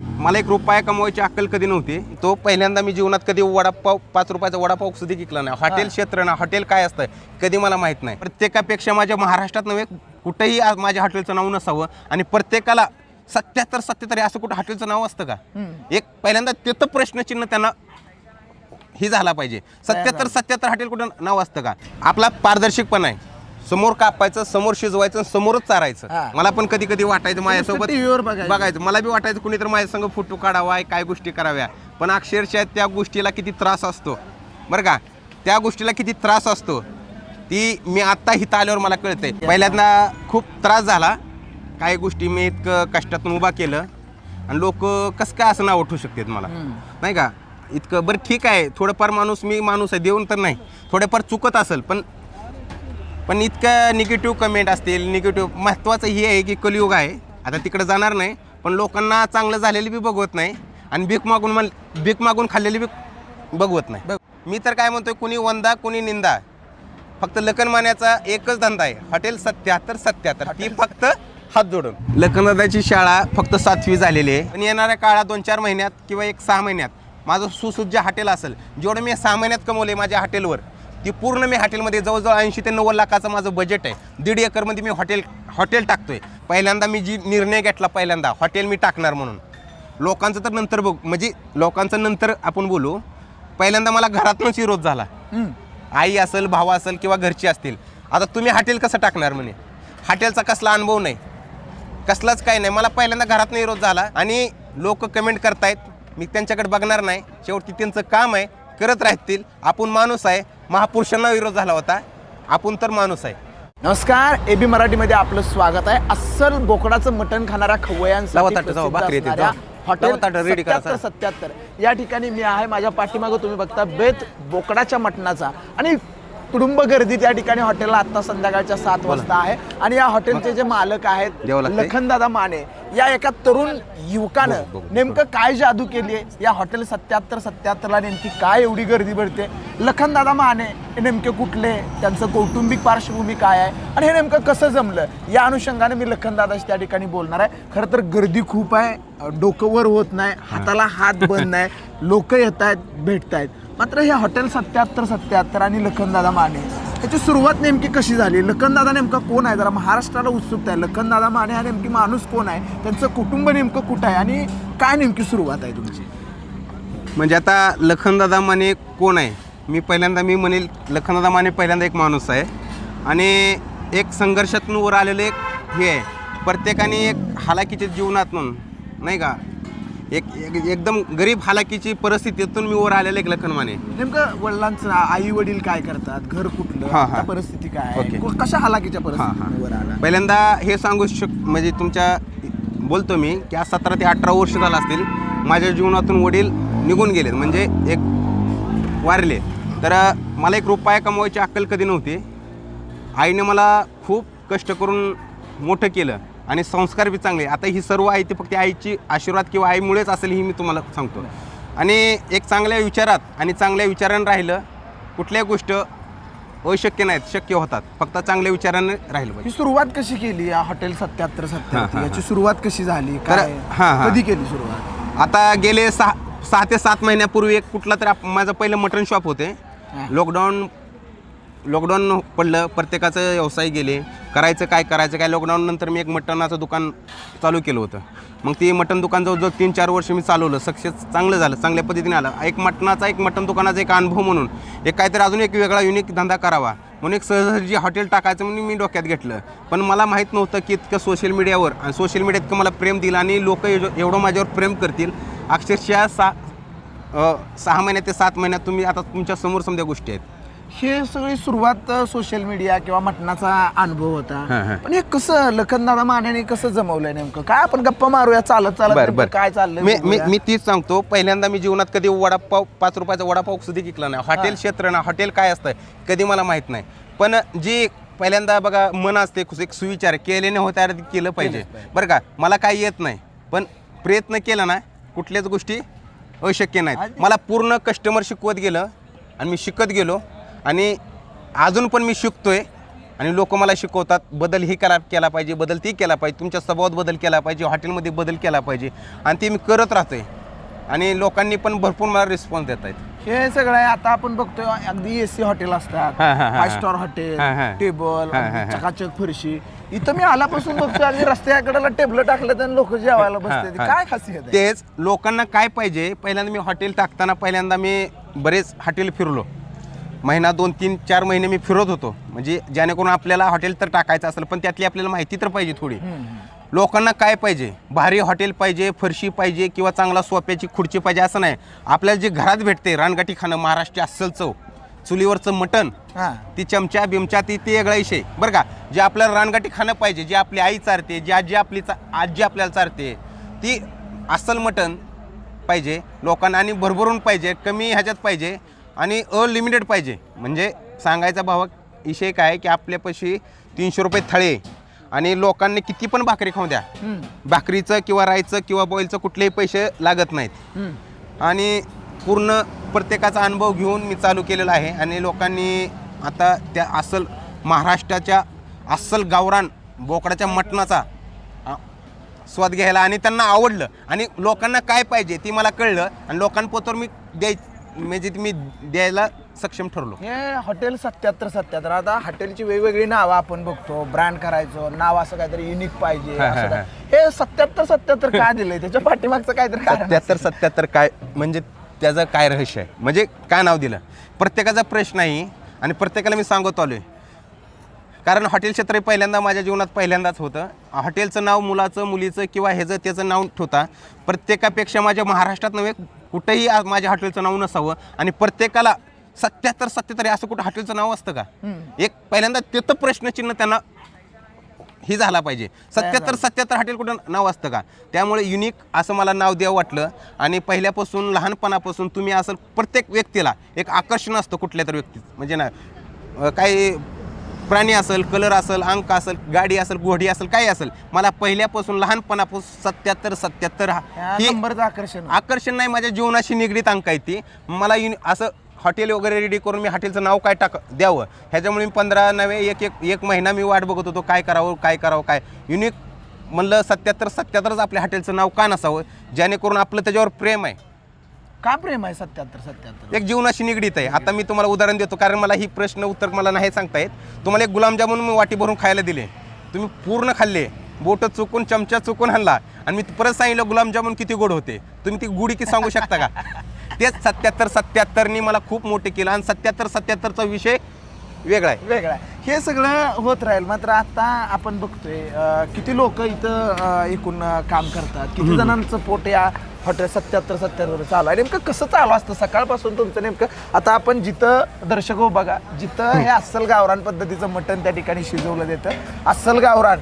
मला एक रुपया कमवायची अक्कल कधी नव्हती. तो पहिल्यांदा मी जीवनात कधी वडापाव पाच रुपयाचा वडापाव सुद्धा विकला नाही. हॉटेल क्षेत्र ना हॉटेल काय असतं? कधी मला माहीत नाही. प्रत्येकापेक्षा माझ्या महाराष्ट्रात नव्हे कुठेही आज माझ्या हॉटेलचं नाव नसावं आणि प्रत्येकाला सत्याहत्तर सत्याहत्तर असं कुठं हॉटेलचं नाव असतं का? एक पहिल्यांदा तिथं प्रश्नचिन्ह त्यांना ही झाला पाहिजे. सत्याहत्तर सत्याहत्तर हॉटेल कुठं नाव असतं का? आपला पारदर्शकपणा आहे. समोर कापायचं समोर शिजवायचं आणि समोरच हा. चारायचं मला पण कधी कधी वाटायचं माझ्यासोबत TV वर बघायचं. बघायचं. मला बी वाटायचं कुणी तर माझ्या संग फोटो काढावा काय गोष्टी कराव्या. पण अक्षरशः त्या गोष्टीला किती त्रास असतो. बरं का? त्या गोष्टीला किती त्रास असतो. ती मी आत्ता इथं आल्यावर मला कळतंय. पहिल्यांदा खूप त्रास झाला. काही गोष्टी मी इतकं कष्टातून उभा केलं. आणि लोक कसं काय असं नाव उठू शकतात मला? नाही का? इतकं बरं ठीक आहे. थोडंफार माणूस मी माणूस आहे. देऊन तर नाही. थोडेफार चुकत असेल. पण पण इतकं निगेटिव्ह कमेंट असतील निगेटिव्ह महत्त्वाचं हे आहे की कलियुग आहे. आता तिकडे जाणार नाही पण लोकांना चांगलं झालेलं बी बघवत नाही आणि भीक मागून मल भीक मागून खाल्लेली बी बघवत नाही. मी तर काय म्हणतोय कुणी वंदा कुणी निंदा. फक्त लखन मान्याचा एकच धंदा आहे. हॉटेल सत्याहत्तर सत्याहत्तर. ती फक्त हात जोडून. लखनदाची शाळा फक्त सातवी झालेली आहे. पण येणाऱ्या काळात दोन चार महिन्यात किंवा एक सहा महिन्यात माझं सुसज्ज हॉटेल असेल. जेवढं मी सहा महिन्यात कमवले माझ्या हॉटेलवर ती पूर्ण मी हॉटेलमध्ये जवळजवळ ऐंशी ते नव्वद लाखाचं माझं बजेट आहे. दीड एकरमध्ये मी हॉटेल हॉटेल टाकतोय. पहिल्यांदा मी जी निर्णय घेतला पहिल्यांदा हॉटेल मी टाकणार म्हणून. लोकांचं तर नंतर बघ म्हणजे लोकांचं नंतर आपण बोलू पहिल्यांदा मला घरातूनच विरोध झाला. आई असेल भाऊ असेल किंवा घरची असतील आता तुम्ही हॉटेल कसं टाकणार म्हणे? हॉटेलचा कसला अनुभव नाही. कसलाच काय नाही. मला पहिल्यांदा घरात विरोध झाला आणि लोक कमेंट करतायत. मी त्यांच्याकडे बघणार नाही. शेवटी त्यांचं काम आहे. करत राहतील. आपण माणूस आहे. महापुरुषांना विरोध झाला होता. आपण तर माणूस आहे. नमस्कार. एबी मराठीमध्ये आपलं स्वागत आहे. अस्सल बोकडाचं मटण खाणाऱ्या खवयांसाठी ताटं, जाऊ, प्रसिद्ध भाकरी येते, असणाऱ्या जाऊ. हॉटेल लावा ताटं, ready करा, सत्याहत्तर सत्याहत्तर. या ठिकाणी मी आहे. माझ्या पाठीमागं तुम्ही बघता बेत बोकडाच्या मटणाचा. आणि कुटुंब गर्दी त्या ठिकाणी हॉटेलला आता संध्याकाळच्या सात वाजता आहे. आणि या हॉटेलचे जे मालक आहेत? लखनदादा माने या एका तरुण युवकानं. नेमकं काय जादू केली आहे या हॉटेल सत्याहत्तर सत्याहत्तरला नेमकी काय एवढी गर्दी भरते? लखनदादा माने हे नेमके कुठले? त्यांचं कौटुंबिक पार्श्वभूमी काय आहे? आणि हे नेमकं कसं जमलं? या अनुषंगाने मी लखनदादाशी त्या ठिकाणी बोलणार आहे. खरं तर गर्दी खूप आहे. डोकं वर होत नाही. हाताला हात बंद नाही. लोक येत आहेत भेटत आहेत मात्र हे हॉटेल सत्याहत्तर सत्याहत्तर आणि लखनदादा माने. याची सुरुवात नेमकी कशी झाली? लखनदादा नेमका कोण आहे? जरा महाराष्ट्राला उत्सुकता आहे. लखनदादा माने हा नेमकी माणूस कोण आहे? त्यांचं कुटुंब नेमकं कुठं आहे? आणि काय नेमकी सुरुवात आहे तुमची? म्हणजे आता लखनदादा माने कोण आहे? मी पहिल्यांदा मी म्हणेल लखनदादा माने पहिल्यांदा एक माणूस आहे. आणि एक संघर्षातून वर आलेलं एक हे आहे. प्रत्येकाने एक हालाकीच्या जीवनातून नाही का? एक एक- एकदम गरीब हालाकीची परिस्थितीतून मी वर आलेलं एक लखन माने नेमकं वडिलांचं आई वडील काय करतात? घर कुठलं? हा, हा. आता परिस्थिती काय ओके. को- कशा हालाकीच्या हां परिस्थितीवर आला? हां पहिल्यांदा हे सांगू शक म्हणजे तुमच्या बोलतो मी की आज सतरा ते अठरा वर्ष झालं असतील. माझ्या जीवनातून वडील निघून गेलेत म्हणजे एक वारले. तर मला एक रुपया कमवायची अक्कल कधी नव्हती. आईने मला खूप कष्ट करून मोठं केलं. आणि संस्कार बी चांगले. आता ही सर्व आहे ती फक्त आईची आशीर्वाद किंवा आईमुळेच असेल ही मी तुम्हाला सांगतो. आणि एक चांगल्या विचारात आणि चांगल्या विचारानं राहिलं कुठल्याही गोष्ट अशक्य नाहीत शक्य होतात. फक्त चांगल्या विचाराने राहिलं पाहिजे. ही सुरुवात कशी केली या हॉटेल सत्याहत्तर सत्याहत्तर? याची सुरुवात कशी झाली? काय हा. कधी केली सुरुवात? आता गेले सहा सहा ते सात महिन्यापूर्वी एक कुठला तरी माझं पहिलं मटण शॉप होते. लॉकडाऊन लॉकडाऊन पडलं प्रत्येकाचं व्यवसाय गेले. करायचं काय करायचं काय? लॉकडाऊन नंतर मी एक मटणाचं दुकान चालू केलं होतं. मग ते मटण दुकान जवळजवळ तीन चार वर्ष मी चालवलं. सक्सेस चांगलं झालं चांगल्या पद्धतीने आलं. एक मटणाचा एक मटण दुकानाचा एक अनुभव म्हणून एक काहीतरी अजून एक वेगळा युनिक धंदा करावा. म्हणून एक सहजी हॉटेल टाकायचं म्हणून मी डोक्यात घेतलं. पण मला माहीत नव्हतं की इतकं सोशल मीडियावर आणि सोशल मीडियात इतकं मला प्रेम दिलं आणि लोक एवढं माझ्यावर प्रेम करतील. अक्षरशः सा सहा महिन्यात ते सात महिन्यात तुम्ही आता तुमच्यासमोर समजा गोष्टी आहेत. हे सगळी सुरुवात सोशल मीडिया किंवा मटणाचा अनुभव हा, होता. पण हे कसं लखनदादा मानेने कसं जमवलंय नेमकं? काय आपण गप्पा मारूया चालत चालत बर नेमकं बर. काय चाललंय मी मी बघूया. मी तीच सांगतो. पहिल्यांदा मी जीवनात कधी वडापाव पाच रुपयाचा वडापाव सुद्धा विकला नाही. हॉटेल क्षेत्र ना हॉटेल काय असतं कधी मला माहीत नाही. पण जी पहिल्यांदा बघा मन असते एक सुविचार केल्याने होत्या केलं पाहिजे. बरं का? मला काही येत नाही. पण प्रयत्न केला ना कुठल्याच गोष्टी अशक्य नाहीत. मला पूर्ण कस्टमर शिकवत गेलं आणि मी शिकत गेलो. आणि अजून पण मी शिकतोय आणि लोक मला शिकवतात बदल ही केला केला पाहिजे बदल ती केला पाहिजे तुमच्या स्वभावात बदल केला पाहिजे हॉटेलमध्ये बदल केला पाहिजे आणि ते मी करत राहतोय आणि लोकांनी पण भरपूर मला रिस्पॉन्स देत आहेत हे सगळं आहे आता आपण बघतोय अगदी एसी हॉटेल असतात हा, हा, हा, फाय. स्टार हॉटेल हा, हा. टेबल. चकाचक फरशी इथं मी आल्यापासून बघतोय अगदी रस्त्याकडेला टेबल टाकलं तर लोक जेवायला बसते हा. काय खासियत आहे तेच लोकांना काय पाहिजे पहिल्यांदा मी हॉटेल टाकताना पहिल्यांदा मी बरेच हॉटेल फिरलो महिना दोन तीन चार महिने मी फिरत होतो. म्हणजे जेणेकरून आपल्याला हॉटेल तर टाकायचं असेल पण त्यातली आपल्याला माहिती तर पाहिजे थोडी. लोकांना काय पाहिजे? भारी हॉटेल पाहिजे फरशी पाहिजे किंवा चांगला सोप्याची खुर्ची पाहिजे असं नाही. आपल्याला जे घरात भेटते रानगाठी खाणं महाराष्ट्र अस्सल चव चुलीवरचं मटण हा. ती चमचा बिमचा ती ते वेगळा विषय. बरं का? जे आपल्याला रानगाठी खाणं पाहिजे जे आपली आई चारते जी आजी आपली चा आजी आपल्याला चारते ती अस्सल मटण पाहिजे लोकांना आणि भरभरून पाहिजे कमी ह्याच्यात पाहिजे आणि अलिमिटेड पाहिजे. म्हणजे सांगायचा भावा विषय काय आहे की आपल्यापाशी तीनशे रुपये थाळी आणि लोकांनी किती पण भाकरी खाऊ द्या. भाकरीचं किंवा राईचं किंवा बॉईलचं कुठलेही पैसे लागत नाहीत. आणि पूर्ण प्रत्येकाचा अनुभव घेऊन मी चालू केलेला आहे. आणि लोकांनी आता त्या अस्सल महाराष्ट्राच्या अस्सल गावरान बोकडाच्या मटणाचा स्वाद घ्यायला आणि त्यांना आवडलं. आणि लोकांना काय पाहिजे ती मला कळलं. आणि लोकांपोतर मी द्याय म्हणजे मी द्यायला सक्षम ठरलो. हे हॉटेल सत्याहत्तर सत्याहत्तर. आता हॉटेलची वेगवेगळी नावं आपण बघतो. ब्रँड करायचो. नाव असं काहीतरी युनिक पाहिजे. हा, हा, असं हा. काय- हे सत्याहत्तर सत्याहत्तर का दिलंय? त्याच्या पाठीमागचं काहीतरी कारण सत्याहत्तर सत्याहत्तर काय म्हणजे त्याचं काय रहस्य आहे? म्हणजे काय नाव दिलं? प्रत्येकाचा प्रश्न आहे आणि प्रत्येकाला मी सांगत आलोय. कारण हॉटेल क्षेत्र हे पहिल्यांदा माझ्या जीवनात पहिल्यांदाच होतं. हॉटेलचं नाव मुलाचं मुलीचं किंवा ह्याचं त्याचं नाव ठेवता प्रत्येकापेक्षा माझ्या महाराष्ट्रात नव्हे कुठंही आ- माझ्या हॉटेलचं नाव नसावं आणि प्रत्येकाला सत्याहत्तर सत्याहत्तर हे असं कुठं हॉटेलचं नाव असतं का? एक पहिल्यांदा ते तर प्रश्नचिन्ह त्यांना ही झाला पाहिजे. सत्याहत्तर सत्याहत्तर हॉटेल कुठं नाव असतं का? त्यामुळे युनिक असं मला नाव द्यावं वाटलं. आणि पहिल्यापासून लहानपणापासून तुम्ही असं प्रत्येक व्यक्तीला एक आकर्षण असतं कुठल्या तर व्यक्तीत म्हणजे ना अं, काही प्राणी असेल कलर असेल अंक असेल गाडी असेल घोडी असेल काही असेल मला पहिल्यापासून लहानपणापासून सत्याहत्तर सत्याहत्तर ही नंबरचं आकर्षण. आकर्षण नाही माझ्या जीवनाशी निगडीत अंक आहे ती. मला युनि असं हॉटेल वगैरे रेडी करून मी हॉटेलचं नाव काय टाक द्यावं? ह्याच्यामुळे मी पंधरा नव्हे एक एक एक महिना मी वाट बघत होतो काय करावं काय करावं काय? युनिक म्हणलं सत्याहत्तर सत्याहत्तरच आपल्या हॉटेलचं नाव का नसावं? जेणेकरून आपलं त्याच्यावर प्रेम आहे. का प्रेम आहे सत्याहत्तर सत्याहत्तर? एक जीवनाशी निगडीत आहे. आता मी तुम्हाला उदाहरण देतो कारण मला ही प्रश्न उत्तर मला नाही सांगता येत. तुम्हाला एक गुलाबजामुन मी वाटी भरून खायला दिले. तुम्ही पूर्ण खाल्ले. बोटं चुकून चमचा चुकून आणला. आणि मी परत सांगितलं गुलाबजामुन किती गोड होते. तुम्ही ती गुढी किती सांगू शकता का? तेच सत्याहत्तर सत्याहत्तरनी मला खूप मोठे केलं. आणि सत्याहत्तर सत्याहत्तरचा विषय वेगळा आहे. वेगळा आहे. हे सगळं होत राहील मात्र आता आपण बघतोय अं, किती लोक इथं अं, एकूण अं, काम करतात. किती जणांचं पोट या हॉटेल सत्याहत्तर सत्याहत्तर चालू आहे. नेमकं कसं चालू असतं? सकाळपासून तुमचं नेमकं आता आपण जिथं दर्शक हो बघा जिथं हे अस्सल गावरान पद्धतीचं मटण त्या ठिकाणी शिजवलं जातं. अस्सल गावरान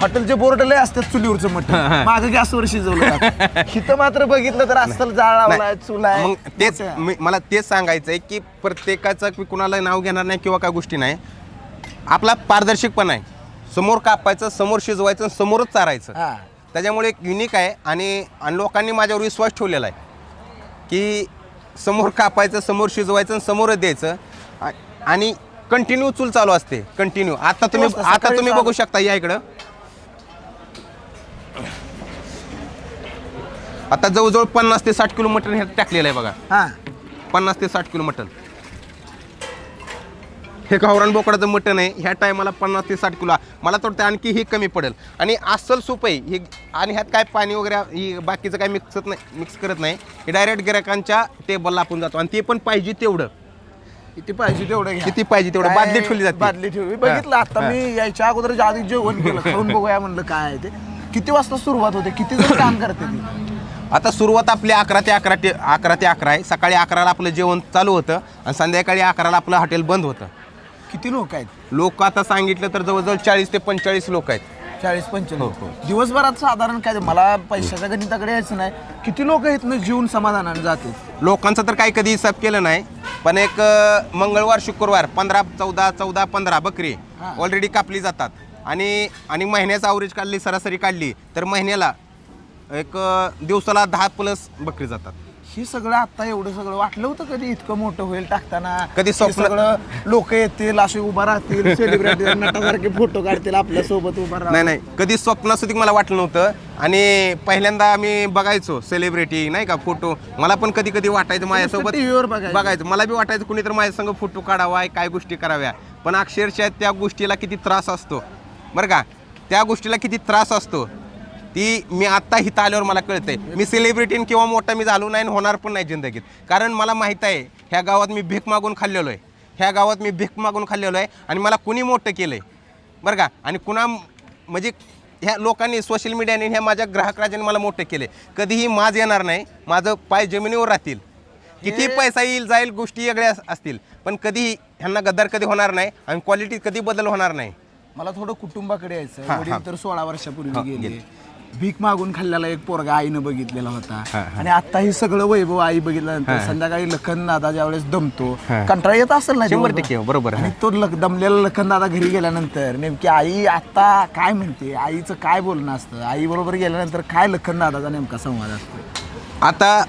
हॉटेलचे बोर्ड लय असतात चुलीवरचं मटण मागं गॅसवर शिजवलं. इथं मात्र बघितलं तर अस्सल जाळ लावलाय चुल आहे. मग तेच. मी- मला तेच सांगायचं आहे की प्रत्येकाचं मी कुणाला नाव घेणार नाही किंवा काय गोष्टी नाही. आपला पारदर्शकपणा आहे. समोर कापायचं समोर शिजवायचं आणि समोरच चारायचं. हा. त्याच्यामुळे एक युनिक आहे आणि आणि लोकांनी माझ्यावर विश्वास ठेवलेला आहे की समोर कापायचं समोर शिजवायचं आणि समोरच द्यायचं. आ- आणि कंटिन्यू चूल चालू असते. कंटिन्यू आता तुम्ही वाजता? आता सकाळी तुम्ही. बघू शकता या इकडं. आता जवळजवळ पन्नास ते साठ किलो मटण हे टाकलेलं आहे बघा. हा. पन्नास ते साठ किलो मटण हे गावरान बोकडाचं मटण आहे. ह्या टायमाला पन्नास ते साठ किलो. मला तर वाटतं आणखी ही कमी पडेल. आणि अस्सल सूप आहे. हे आणि ह्यात काय पाणी वगैरे ही बाकीचं काय मिक्सत नाही मिक्स करत नाही. हे डायरेक्ट गिरायकांच्या टेबलला आपण जातो. आणि ते पण पाहिजे तेवढं. किती पाहिजे तेवढं घ्या. किती पाहिजे तेवढं? काय बादली ठेवली जाते. बादली ठेवली. बघितलं आता. मी यायच्या अगोदर आधी जेवण केलं. खाऊन बघूया म्हणलं काय आहे ते. किती वाजता सुरुवात होते? किती जण काम करते ती? आता सुरुवात आपली अकरा ते अकरा ते अकरा ते अकरा आहे. सकाळी अकराला आपलं जेवण चालू होतं. आणि संध्याकाळी अकराला आपलं हॉटेल बंद होतं. किती लोक आहेत? लोक आता सांगितलं तर जवळजवळ चाळीस ते पंचेचाळीस लोक आहेत. चाळीस हो, पंचेचाळीस दिवसभरात साधारण काय मला पैशाच्या गणिताकडे यायचं नाही. किती लोक इथनं जीवन समाधानाने जाते लोकांचं तर काही कधी हिसाब केलं नाही. पण एक अ, मंगळवार शुक्रवार पंधरा चौदा चौदा पंधरा बकरी हा. ऑलरेडी कापली जातात. आणि आणि महिन्याचा अवरेज काढली सरासरी काढली तर महिन्याला एक अ, दिवसाला दहा प्लस बकरी जातात. हे सगळं आता एवढं सगळं वाटलं होतं कधी इतकं मोठं होईल टाकताना? कधी स्वप्न- सगळं लोक येतील असे उभा राहतील सेलिब्रिटी नटासारखे फोटो काढतील आपल्यासोबत उभा नाही राहतील नाही. कधी स्वप्नासुद्धा मला वाटलं नव्हतं. आणि पहिल्यांदा आम्ही बघायचो सेलिब्रिटी नाही का फोटो मला पण कधी कधी वाटायचं माझ्यासोबत TV वर बघायचं. बघायचं. मला बी वाटायचं कुणी तर माझ्या संग फोटो काढावा काय गोष्टी कराव्या. पण अक्षरशः त्या गोष्टीला किती त्रास असतो. बरं का? त्या गोष्टीला किती त्रास असतो. ती मी आत्ता इथं आल्यावर मला कळतंय. मी सेलिब्रिटी किंवा मोठा मी झालो नाही होणार पण नाही जिंदगीत. कारण मला माहीत आहे ह्या गावात मी भीक मागून खाल्लेलो आहे ह्या गावात मी भीक मागून खाल्लेलो आहे आणि मला कुणी मोठं केलं आहे बरं का? आणि कुणा म्हणजे ह्या लोकांनी सोशल मीडियाने ह्या माझ्या ग्राहक राजाने मला मोठं केले कधीही माज येणार नाही माझं पाय जमिनीवर राहतील. किती पैसा येईल जाईल गोष्टी वेगळ्या अस- असतील. पण कधी ह्यांना गद्दार कधी होणार नाही आणि क्वालिटी कधी बदल होणार नाही. मला थोडं कुटुंबाकडे यायचं वडील. तर सोळा वर्षापूर्वी गेले. भीक मागून खाल्लेला एक पोरगा आईनं बघितलेला होता. आणि आता हे सगळं वैभव आई बघितल्यानंतर. संध्याकाळी लखन दादा ज्यावेळेस दमतो. कंटाळा येत असेल ना शंभर? टक्के, बरोबर. आणि तो दमलेला लखन दादा घरी गेल्यानंतर नेमकी आई आता काय म्हणते आईचं काय बोलणं असतं आई बरोबर गेल्यानंतर काय लखन दादाचा नेमका संवाद असतो आता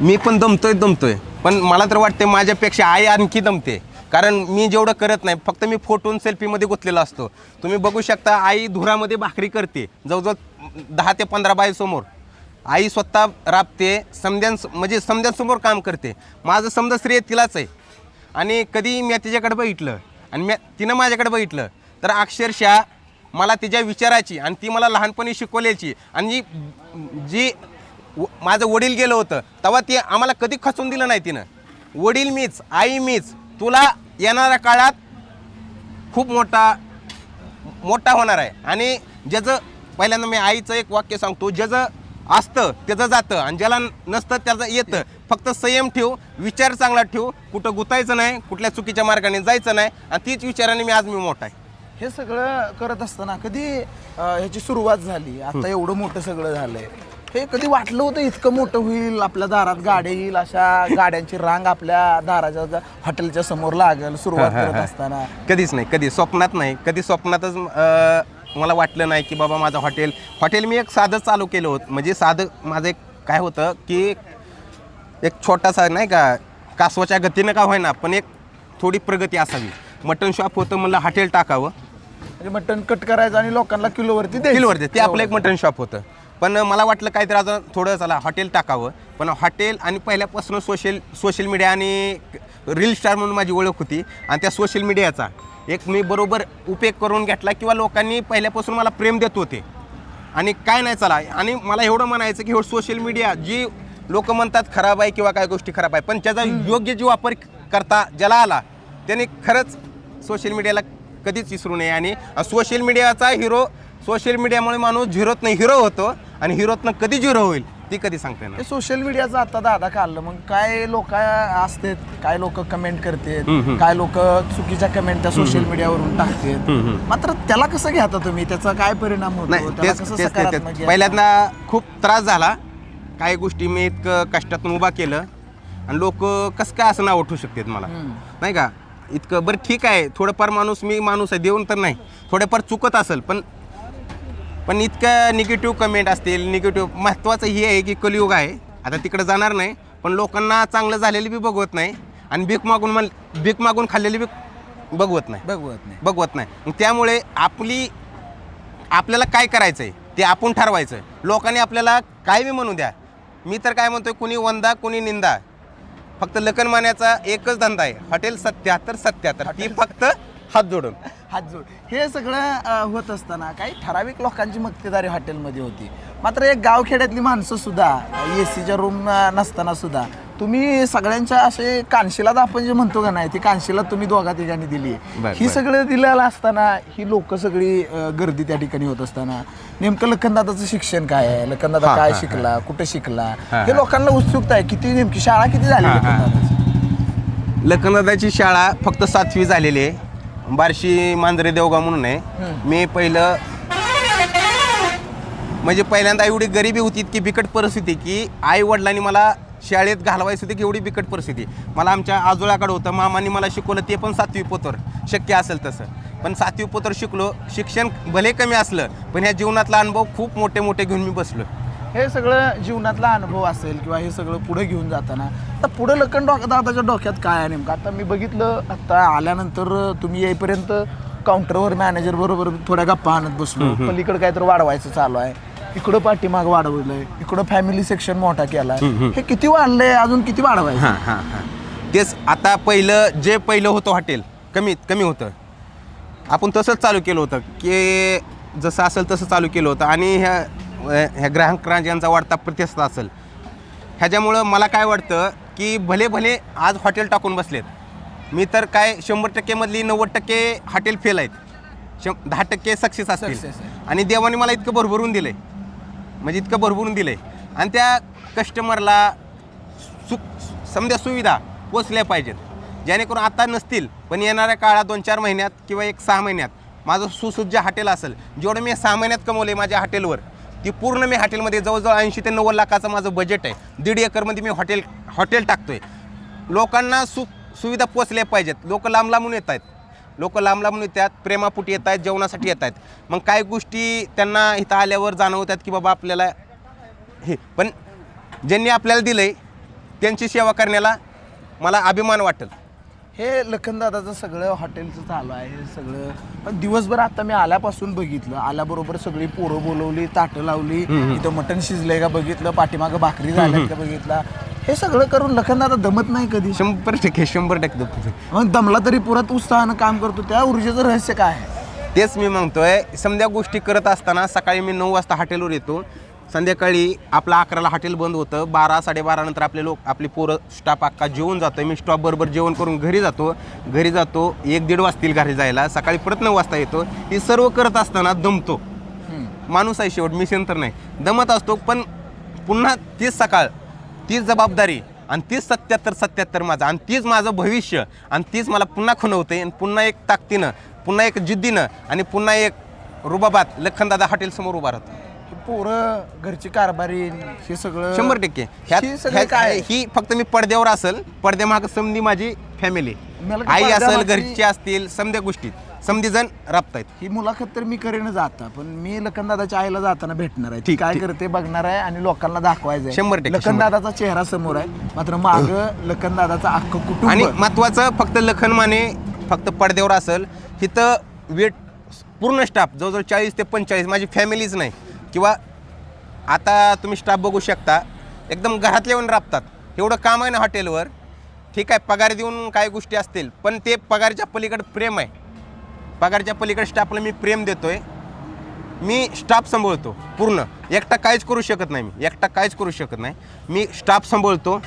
मी पण दमतोय दमतोय पण मला तर वाटते माझ्यापेक्षा आई आणखी दमते कारण मी जेवढं करत नाही फक्त मी फोटोन सेल्फीमध्ये गुंतलेला असतो तुम्ही बघू शकता आई धुरामध्ये भाकरी करते जवळजवळ दहा ते पंधरा बाईसमोर आई स्वतः राबते समद्यां म्हणजे समध्यांसमोर काम करते. माझं समजा श्रेय तिलाच आहे. आणि कधी मी तिच्याकडे बघितलं आणि मी तिनं माझ्याकडे बघितलं तर अक्षरशः मला तिच्या विचाराची आणि ती मला लहानपणी शिकवल्याची आणि जी जी व- माझं वडील गेलं होतं तेव्हा ती आम्हाला कधी खचून दिलं नाही तिनं. वडील मीच आई मीच तुला येणाऱ्या काळात खूप मोठा मोठा होणार आहे. आणि ज्याचं पहिल्यांदा मी आईचं एक वाक्य सांगतो ज्याचं असतं त्याचं जातं आणि ज्याला नसतं त्याचं येतं. फक्त संयम ठेव विचार चांगला ठेव कुठं गुतायचं नाही कुठल्या चुकीच्या मार्गाने जायचं नाही आणि तीच विचाराने मी आज मी मोठा आहे. हे सगळं करत असताना कधी ह्याची सुरुवात झाली? आता एवढं मोठं सगळं झालंय. हे कधी वाटलं होतं इतकं मोठं होईल आपल्या दारात गाड्या येईल अशा गाड्यांची रांग आपल्या दाराच्या हॉटेलच्या समोर लागेल सुरुवात करत असताना? कधीच नाही कधी स्वप्नात नाही कधी स्वप्नातच मला वाटलं नाही की बाबा माझं हॉटेल हॉटेल मी एक साधं चालू केलं होतं. म्हणजे साधं माझं एक काय होतं की एक छोटासा नाही का कासवाच्या गतीनं का होईना पण एक थोडी प्रगती असावी. मटन शॉप होतं म्हणलं हॉटेल टाकावं. म्हणजे मटण कट करायचं आणि लोकांना किलोवरती द्यायचं. किलवर ते आपलं एक मटन शॉप होतं. पण मला वाटलं काहीतरी अजून थोडं चला हॉटेल टाकावं. पण हॉटेल आणि पहिल्यापासून सोशल सोशल मीडिया आणि रील स्टार म्हणून माझी ओळख होती. आणि त्या सोशल मीडियाचा एक मी बरोबर उपयोग करून घेतला किंवा लोकांनी पहिल्यापासून मला प्रेम देत होते. आणि काय नाही चला. आणि मला एवढं म्हणायचं की सोशल मीडिया जी लोक म्हणतात खराब आहे किंवा काय गोष्टी खराब आहे पण त्याचा योग्य जी वापर करता ज्याला आला त्याने खरंच सोशल मीडियाला कधीच विसरू नये. आणि सोशल मीडियाचा हिरो सोशल मीडियामुळे माणूस झिरोत नाही हिरो होतो आणि हिरोतनं कधी झिरो होईल. ती कधी सांगता येणार हे सोशल मीडियाचं आता दादा काढलं मग काय लोक असतात? काय लोक कमेंट करतात. काय लोक चुकीच्या कमेंट त्या सोशल मीडियावरून टाकतात. मात्र त्याला कसं घेता तुम्ही? त्याचा काय परिणाम होतो? पहिल्यांदा खूप त्रास झाला. काही गोष्टी मी इतकं कष्टातून उभा केलं. आणि लोक कसं काय असं नाव उठवू शकतात मला. नाही का? इतकं बरं ठीक आहे. थोडंफार माणूस मी माणूस आहे देऊन तर नाही. थोडेफार चुकत असेल पण पण इतकं निगेटिव्ह कमेंट असतील निगेटिव्ह महत्त्वाचं हे आहे की कलियुग आहे. आता तिकडे जाणार नाही पण लोकांना चांगलं झालेली बी बघवत नाही आणि भीक मागून मल भीक मागून खाल्लेली बी बघवत नाही. बघवत नाही. बघवत नाही. मग त्यामुळे आपली आपल्याला काय करायचं आहे ते आपण ठरवायचं. लोकांनी आपल्याला काय बी म्हणू द्या. मी तर काय म्हणतोय कुणी वंदा कुणी निंदा. फक्त लखन मान्याचा एकच धंदा आहे. हॉटेल सत्याहत्तर सत्याहत्तर. ती फक्त हात जोडून. हात जोड हे सगळं अ, होत असताना काही ठराविक लोकांची मक्तेदारी हॉटेलमध्ये होती मात्र एक गावखेड्यातली माणसं सुद्धा ए सीच्या रूम नसताना सुद्धा तुम्ही सगळ्यांच्या असे कानशिलात आपण जे म्हणतो का नाही ती कानशिला तुम्ही दोघा ठिकाणी दिली बर, ही बर. सगळं दिलेलं असताना ही लोक सगळी अ, गर्दी त्या ठिकाणी होत असताना नेमकं लखनदादाचं शिक्षण काय आहे लखनदादा हा, काय हा, हा. शिकला कुठे शिकला हा, हे हा. लोकांना उत्सुकता आहे किती नेमकी शाळा किती झाली हा, हा. लखनदादाची? लखनदाची शाळा फक्त सातवी झालेली आहे बार्शी मांजरे देवगाव म्हणून आहे. मी पहिलं म्हणजे पहिल्यांदा एवढी गरिबी होती इतकी बिकट परिस्थिती की आई वडिलांनी मला शाळेत घालवायची होती की एवढी बिकट परिस्थिती. मला आमच्या आजोळाकडे होतं मामांनी मला शिकवलं ते पण सातवी पोतर. शक्य असेल तसं. पण सातवी पोतर शिकलो शिक्षण भले कमी असलं पण ह्या जीवनातला अनुभव खूप मोठे मोठे घेऊन मी बसलो. हे सगळं जीवनातला अनुभव असेल किंवा हे सगळं पुढे घेऊन जाताना तर पुढे लखन डोक दादाच्या डोक्यात काय आहे नेमकं? आता मी बघितलं आता आल्यानंतर तुम्ही येईपर्यंत काउंटरवर मॅनेजर बरोबर थोड्या गप्पा आणत बसलो. पलीकडे काहीतरी वाढवायचं चालू आहे. इकडं पाठीमाग वाढवलंय. इकडं फॅमिली सेक्शन मोठा केलाय. हे किती वाढलंय? अजून किती वाढवायचं? तेच आता पहिलं जे पहिलं होतं हॉटेल कमी कमी होतं. आपण तसंच चालू केलं होतं की जसं असेल तसं चालू केलं होतं. आणि ह्या ह्या ग्राहक यांचा वाढता प्रतिसाद असेल. ह्याच्यामुळं मला काय वाटतं की भले भले आज हॉटेल टाकून बसलेत. मी तर काय शंभर टक्केमधली नव्वद टक्के हॉटेल फेल आहेत. शं दहा टक्के सक्सेस असतील. आणि देवाने मला इतकं भरभरून दिलं आहे म्हणजे इतकं भरभरून दिलं आहे आणि त्या कस्टमरला सुख समजा सुविधा पोचल्या पाहिजेत. जेणेकरून आता नसतील पण येणाऱ्या काळात दोन चार महिन्यात किंवा एक सहा महिन्यात माझं सुसज्ज हॉटेल असेल. जेवढं मी सहा महिन्यात कमवलं आहे माझ्या हॉटेलवर ती पूर्ण मी हॉटेलमध्ये जवळजवळ ऐंशी ते नव्वद लाखाचं माझं बजेट आहे. दीड एकरमध्ये मी हॉटेल हॉटेल टाकतो आहे लोकांना सु सुविधा पोचल्या पाहिजेत. लोक लांब लांबून येत आहेत. लोक लांब लांबून येतात प्रेमापुटी येत आहेत जेवणासाठी येत आहेत. मग काही गोष्टी त्यांना इथं आल्यावर जाणवतात की बाबा आपल्याला हे पण ज्यांनी आपल्याला दिलं आहे त्यांची सेवा करण्याला मला अभिमान वाटेल. हे लखनदादाचं सगळं हॉटेलचं चालू आहे हे सगळं. पण दिवसभर आता मी आल्यापासून बघितलं. आल्याबरोबर सगळी पोरं बोलवली ताटं लावली. इथं मटण शिजलंय का बघितलं पाठीमागं भाकरी झाल्यात का बघितला. हे सगळं करून लखनदादा दमत नाही कधी. शंभर टक्के शंभर टक्के दुखतं. मग दमला तरी पुरात उत्साहानं काम करतो. त्या ऊर्जेचं रहस्य काय आहे? तेच मी म्हणतोय समजा गोष्टी करत असताना सकाळी मी नऊ वाजता हॉटेलवर येतो. संध्याकाळी आपलं अकराला हॉटेल बंद होतं. बारा साडेबारा नंतर आपले लोक आपली पोरं स्टाफ अक्का जेवून जातो. मी स्टॉप बरोबर जेवण करून घरी जातो. घरी जातो एक दीड वाजतील घरी जायला. सकाळी परत नऊ वाजता येतो. हे सर्व करत असताना दमतो. माणूस आहे शेवट मिशन तर नाही. दमत असतो पण पुन्हा तीच सकाळ तीच जबाबदारी आणि तीच सत्याहत्तर सत्याहत्तर माझं आणि तीच माझं भविष्य आणि तीच मला पुन्हा खुणवते आणि पुन्हा एक ताकदीनं पुन्हा एक जिद्दीनं आणि पुन्हा एक रुबाबात लखनदादा हॉटेलसमोर उभा राहतो. पोरं घरची कारभारी हे सगळं शंभर टक्के. ह्यात हे सगळं ह्यात- काय? ही फक्त मी पडद्यावर असेल पडद्यामाग समधी माझी फॅमिली मला की आई असेल पडद्यामागची- घरची असतील समध्या गोष्टीत. समधी जण राबतायत. ही मुलाखत तर मी करेनच आता पण मी लखनदादाच्या आईला जाताना भेटणार आहे. ती ठीक, काय ठीक. करते बघणार आहे आणि लोकांना दाखवायचं शंभर टक्के, लखनदादाचा चेहरा समोर आहे. मात्र माग लखनदादाचा अख्खं कुटुंब. आणि महत्वाचं फक्त लखन माने फक्त पडद्यावर असेल इथं वेट पूर्ण स्टाफ जवळजवळ चाळीस ते पंचेचाळीस माझी फॅमिलीच नाही. किंवा आता तुम्ही स्टाफ बघू शकता. एकदम घरातले येऊन राबतात. एवढं काम आहे ना हॉटेलवर ठीक आहे पगार देऊन काय गोष्टी असतील पण ते पगारच्या पलीकडे प्रेम आहे. पगारच्या पलीकडे स्टाफला मी प्रेम देतोय. मी स्टाफ सांभाळतो पूर्ण. एकटा काहीच करू शकत नाही मी. एकटा काहीच करू शकत नाही. मी स्टाफ सांभाळतो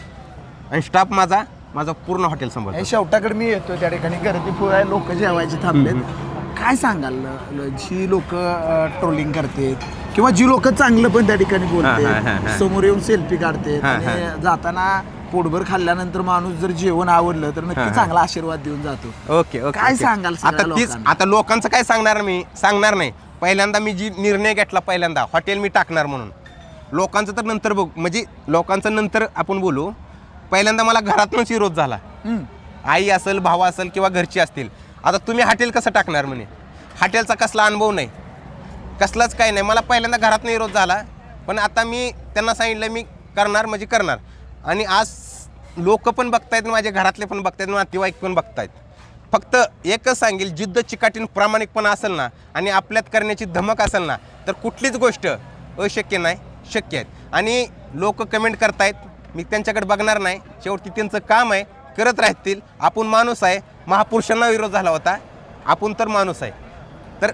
आणि स्टाफ माझा माझा पूर्ण हॉटेल सांभाळतो. शेवटाकडे मी येतो त्या ठिकाणी. गर्दी आहे लोक जेवायचे थांबलेत. काय सांगाल ल- जी लोक ट्रोलिंग करतात किंवा जी लोक चांगलं पण त्या ठिकाणी हा, हा, हा, बोलते हा. समोर येऊन सेल्फी हा, आणि जाताना पोटभर खाल्ल्यानंतर माणूस जर जेवण आवडलं तर हा, नक्की हा. चांगला आशीर्वाद देऊन जातो ओके ओके काय ओके. सांगाल सगळ्या आता तीच लोकांना? आता लोकांचं काय सांगणार मी सांगणार नाही पहिल्यांदा मी जी निर्णय घेतला पहिल्यांदा हॉटेल मी टाकणार म्हणून लोकांचं तर नंतर बघ म्हणजे लोकांचं नंतर आपण बोलू पहिल्यांदा मला घरातूनच विरोध झाला हम्म. आई असेल भाऊ असेल किंवा घरची असतील आता तुम्ही हॉटेल कसं टाकणार म्हणे? हॉटेलचा कसला अनुभव नाही. कसलाच काही नाही. मला पहिल्यांदा घरात विरोध झाला पण आता मी त्यांना सांगितलं मी करणार म्हणजे करणार. आणि आज लोक पण बघतायत माझे घरातले पण बघतायत नातेवाईक पण बघतायत. फक्त एकच सांगेल जिद्द चिकाटीन प्रामाणिकपणा असेल ना आणि आपल्यात करण्याची धमक असेल ना तर कुठलीच गोष्ट अशक्य नाही शक्य आहेत आणि लोक कमेंट करतायत मी त्यांच्याकडे बघणार नाही. शेवटी त्यांचं काम आहे करत राहतील. आपण माणूस आहे. महापुरुषांना विरोध झाला होता. आपण तर माणूस आहे. तर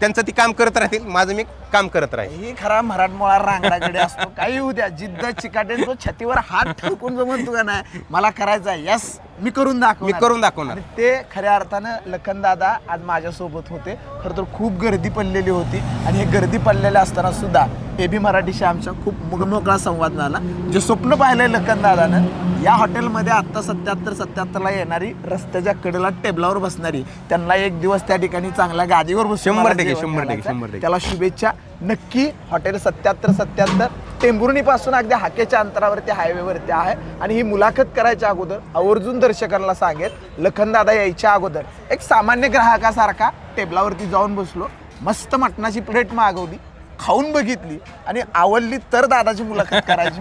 त्यांचं ती काम करत राहतील. माझं मी काम करत राहील. ही खरा मराठमोळा रांगडाकडे असतो. काही होऊ द्या. जिद्द चिकाटे तो छातीवर हात ठेवून जो म्हणतो का नाही? मला करायचं आहे. यस मी करून दाखव मी करून दाखवणार. ते खऱ्या अर्थानं लखन दादा आज माझ्यासोबत होते. खरं तर खूप गर्दी पडलेली होती. आणि हे गर्दी पडलेल्या असताना सुद्धा ए बी मराठीशी आमचा खूप मोकळा संवाद झाला. जे स्वप्न पाहिलंय लखन दादानं या हॉटेलमध्ये आत्ता सत्याहत्तर सत्याहत्तरला येणारी रस्त्याच्या कडेला टेबलावर बसणारी त्यांना एक दिवस त्या ठिकाणी चांगल्या गादीवर बसून शंभर टक्के, शंभर टक्के. शंभर टक्के. त्याला शुभेच्छा. नक्की हॉटेल सत्याहत्तर सत्याहत्तर टेंभुर्णीपासून अगदी हाकेच्या अंतरावरती हायवेवरती आहे. आणि ही मुलाखत करायच्या अगोदर आवर्जून दर्शकांना सांगेल लखनदादा यायच्या अगोदर. एक सामान्य ग्राहकासारखा टेबलावरती जाऊन बसलो मस्त मटणाची प्लेट मागवली खाऊन बघितली आणि आवडली तर दादाची मुलाखत करायची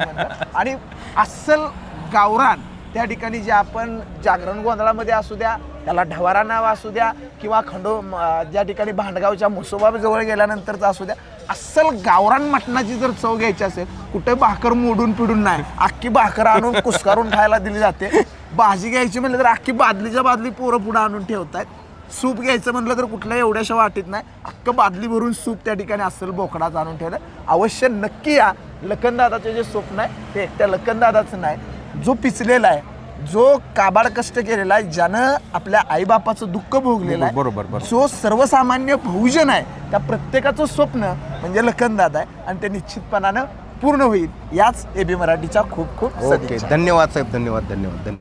आणि अस्सल गावरान त्या ठिकाणी जे आपण जागरण गोंधळामध्ये असू द्या त्याला ढवारा नाव असू द्या किंवा खंडो ज्या ठिकाणी भांडगावच्या मुसोबाजवळ गेल्यानंतरचा असू द्या अस्सल गावरान मटणाची जर चव घ्यायची असेल कुठे भाकर मोडून पिडून नाही. अख्खी भाकर आणून कुस्कारून खायला दिली जाते. भाजी घ्यायची म्हणलं तर अख्खी बादलीच्या बादली पोरं पुढं आणून ठेवतायत. सूप घ्यायचं म्हटलं तर कुठल्या एवढ्याशा वाटीत नाही. अख्खं बादली भरून सूप त्या ठिकाणी असेल बोकडाचं आणून ठेवलं. अवश्य नक्की या लखनदादाचे जे स्वप्न आहे ते एकट्या लखनदादाचं नाही. जो पिचलेला आहे जो काबाड कष्ट केलेला आहे ज्यानं आपल्या आईबापाचं दुःख भोगलेलं आहे बरोबर, बरोबर. जो सर्वसामान्य बहुजन आहे त्या प्रत्येकाचं स्वप्न म्हणजे लखनदादा आहे आणि ते निश्चितपणानं पूर्ण होईल याच एबी मराठीच्या खूप खूप ओके सदिच्छा. धन्यवाद साहेब धन्यवाद धन्यवाद धन्यवाद